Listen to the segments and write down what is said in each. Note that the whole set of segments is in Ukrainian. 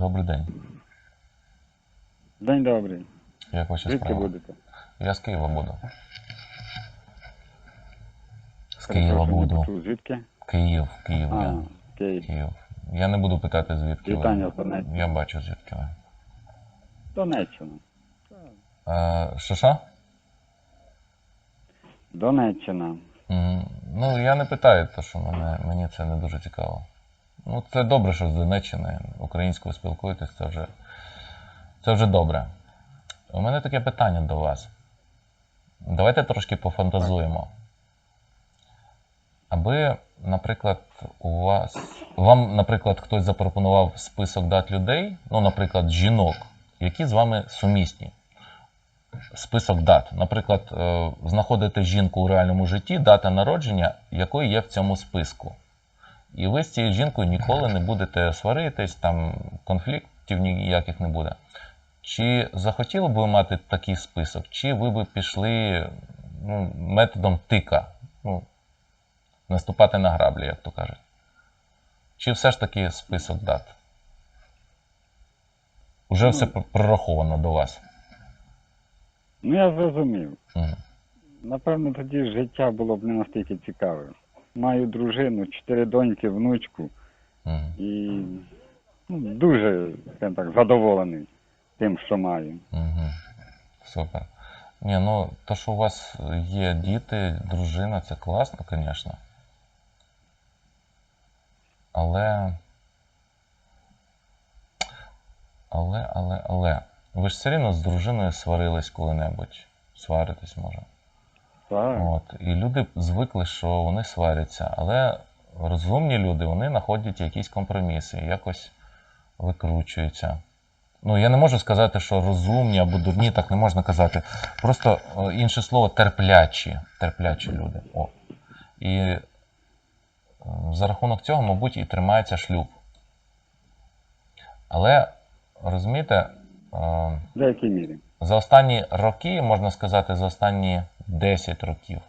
Добрий день. День добрий. Як ваші Звідки справи? будете? Я з Києва буду. З Києва Перепрошую, не буду. почув. Звідки? Київ, Київ, А, я. Київ. Київ. Я не буду питати, звідки Вітання ви. з Я бачу, звідки ви. Донеччина. Е, що що? Донеччина. М, Ну, я не питаю, тому що мене, мені це не дуже цікаво. Ну, це добре, що з Донеччини українською спілкуєтесь, це вже, це вже добре. У мене таке питання до вас. Давайте трошки пофантазуємо. Аби, наприклад, у вас. Вам, наприклад, хтось запропонував список дат людей, ну, наприклад, жінок, які з вами сумісні список дат. Наприклад, е, знаходите жінку у реальному житті, дата народження, якої є в цьому списку. І ви з цією жінкою ніколи не будете сваритись, там конфліктів ніяких не буде. Чи захотіли б ви мати такий список, чи ви б пішли ну, методом тика, ну, наступати на граблі, як то кажуть? Чи все ж таки список дат? Уже все прораховано до вас. Ну я зрозумів. Мгм. Напевно, тоді життя було б не настільки цікаве. Маю дружину, чотири доньки, внучку Мгм. і ну, дуже скажімо так, задоволений тим, що маю. Угу. Супер. Ні, ну то, що у вас є діти, дружина, це класно, звісно. Але. Але, але, але. Ви ж все рівно з дружиною сварились коли-небудь. Сваритесь може. Так. От. І люди звикли, що вони сваряться, але розумні люди вони знаходять якісь компроміси, якось викручуються. Ну, я не можу сказати, що розумні або дурні, так не можна казати. Просто о, інше слово терплячі. Терплячі люди. О. І е, за рахунок цього, мабуть, і тримається шлюб. Але розумієте, е, В деякій мірі. за останні роки, можна сказати, за останні 10 років,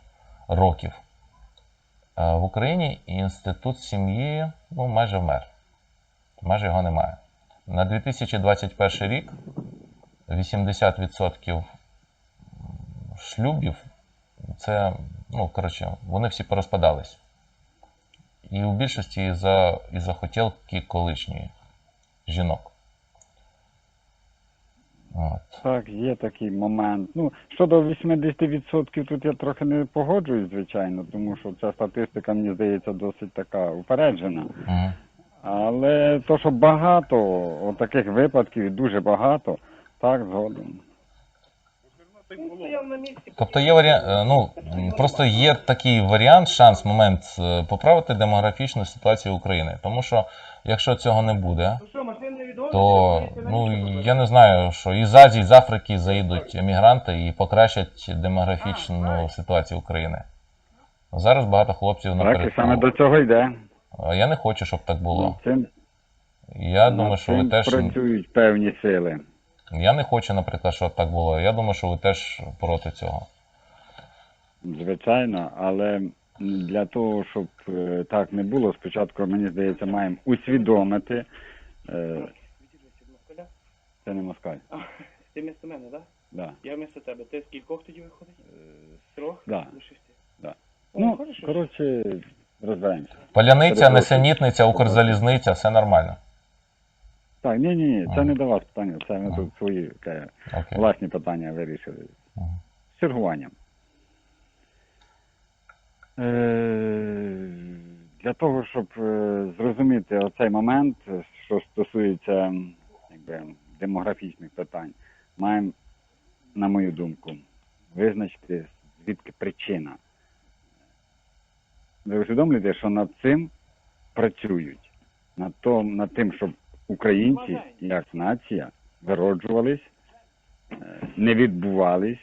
років е, в Україні інститут сім'ї ну, майже вмер. Майже його немає. На 2021 рік 80% шлюбів це, ну, коротше, вони всі порозпадались. І у більшості із-за, із-за хотілки колишньої жінок. От. Так, є такий момент. Ну, щодо 80% тут я трохи не погоджуюсь, звичайно, тому що ця статистика, мені здається, досить така упереджена. Мгм. Але то, що багато таких випадків, дуже багато, так, згодом. Тобто є варіант, ну просто є такий варіант, шанс, момент е, поправити демографічну ситуацію України. Тому що якщо цього не буде, то ну я не знаю, що із Азії, з Африки заїдуть емігранти і покращать демографічну ситуацію України. Зараз багато хлопців Так, і саме до цього йде. Я не хочу, щоб так було. Цим, Я думаю, що ви теж працюють певні сили. я не хочу, наприклад, щоб так було. Я думаю, що ви теж проти цього. Звичайно, але для того, щоб е, так не було, спочатку, мені здається, маємо усвідомити. Це не москаль. А, ти вмісто мене, так? Да. Я вмісто тебе. Ти з кількох тоді виходить? З трьох да. до шести. Да. О, Ну, коротше, розберемося. Паляниця, Перепрошую. несенітниця, Укрзалізниця, все нормально. Так, ні, ні, ні, це Ага. не до вас питання, це ми тут свої е, Окей. власні питання вирішили. Ага. З чергуванням. Е, Для того, щоб е, зрозуміти оцей момент, що стосується якби, демографічних питань, маємо, на мою думку, визначити, звідки причина. Ви усвідомлюєте, що над цим працюють, над, том, над тим, щоб українці як нація вироджувались, е, не відбувались.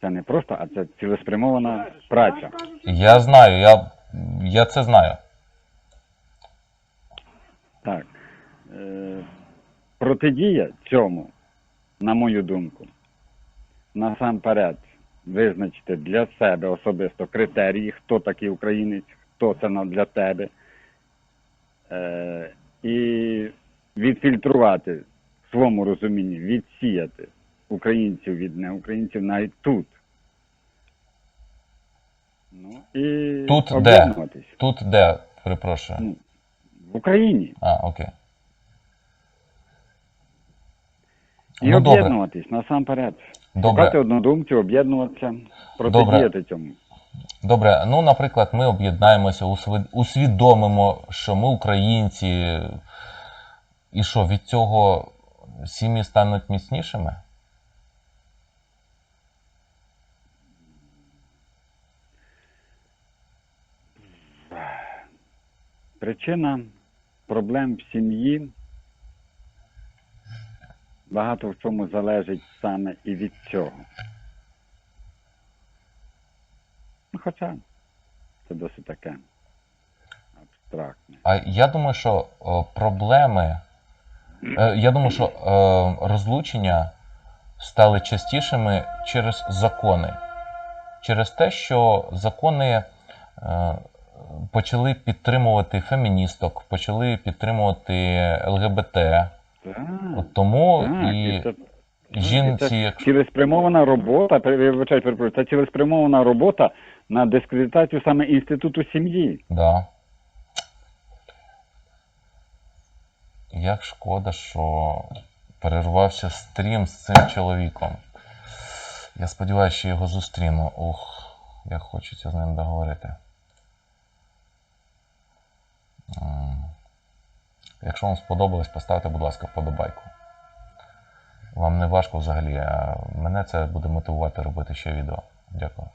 Це не просто, а це цілеспрямована праця. Я знаю, я, я це знаю. Так. Протидія цьому, на мою думку, насамперед визначити для себе особисто критерії, хто такий українець, хто це для тебе. Е, і відфільтрувати в своєму розумінні, відсіяти українців від неукраїнців навіть тут. Ну і Тут де? Тут де, перепрошую. Ну, в Україні. А, окей. І Ну, об'єднуватись насамперед. Добре. Шукати однодумців, об'єднуватися, протидіяти цьому. Добре, ну, наприклад, ми об'єднаємося, усвідомимо, що ми українці, і що від цього сім'ї стануть міцнішими? Причина проблем в сім'ї багато в чому залежить саме і від цього. Ну, хоча це досить таке абстрактне. А я думаю, що о, проблеми, е, я думаю, що е, розлучення стали частішими через закони. Через те, що закони е, почали підтримувати феміністок, почали підтримувати ЛГБТ. От тому так, і це жінці, це якщо цілеспрямована робота, пере- перепрошую, це цілеспрямована робота на дискредитацію саме інституту сім'ї. Да. Як шкода, що перервався стрім з цим чоловіком. Я сподіваюся, що його зустріну. Ух, як хочеться з ним договорити. Якщо вам сподобалось, поставте, будь ласка, вподобайку. Вам не важко взагалі, а мене це буде мотивувати робити ще відео. Дякую.